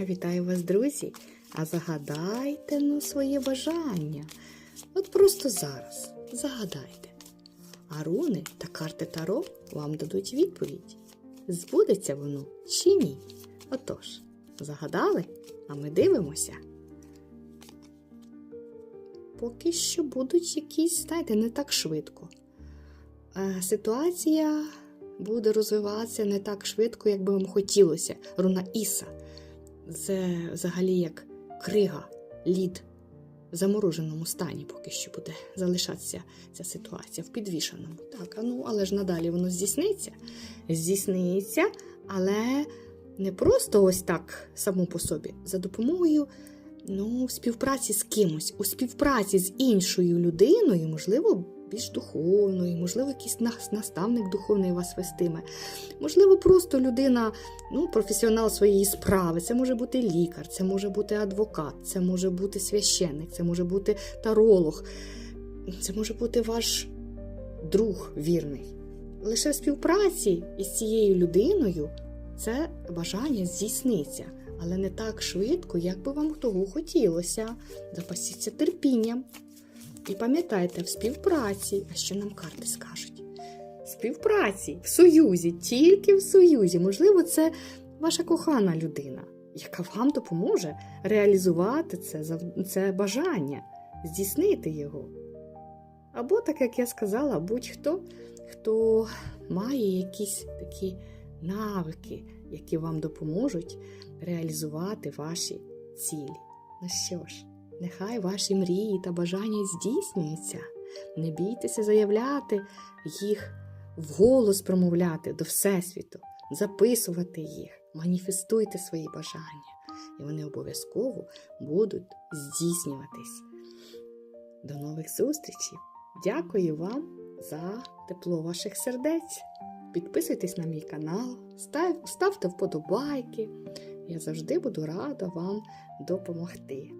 Вітаю вас, друзі! А загадайте ну своє бажання. От просто зараз загадайте. А руни та карти Таро вам дадуть відповідь. Збудеться воно чи ні? Отож, загадали, а ми дивимося. Поки що будуть якісь, знаєте, не так швидко. Е, Ситуація буде розвиватися не так швидко, як би вам хотілося. Руна Іса. Це взагалі як крига, лід в замороженому стані поки що буде залишатися ця ситуація в підвішеному. Так, ну, але ж надалі воно здійсниться. Здійсниться, але не просто ось так само по собі, за допомогою ну, в співпраці з кимось, у співпраці з іншою людиною, можливо, більш духовною, можливо, якийсь наставник духовний вас вестиме. Можливо, просто людина, ну, професіонал своєї справи. Це може бути лікар, це може бути адвокат, це може бути священник, це може бути таролог, це може бути ваш друг вірний. Лише в співпраці із цією людиною це бажання здійсниться, але не так швидко, як би вам того хотілося. Запасіться терпінням. І пам'ятайте, в співпраці, а що нам карти скажуть? В співпраці, в союзі, тільки в союзі. Можливо, це ваша кохана людина, яка вам допоможе реалізувати це, це бажання, здійснити його. Або, так як я сказала, будь-хто, хто має якісь такі навики, які вам допоможуть реалізувати ваші цілі. Ну що ж, нехай ваші мрії та бажання здійснюються. Не бійтеся заявляти їх вголос промовляти до Всесвіту, записувати їх, маніфестуйте свої бажання, і вони обов'язково будуть здійснюватись. До нових зустрічей! Дякую вам за тепло ваших сердець. Підписуйтесь на мій канал, став- ставте вподобайки. Я завжди буду рада вам допомогти.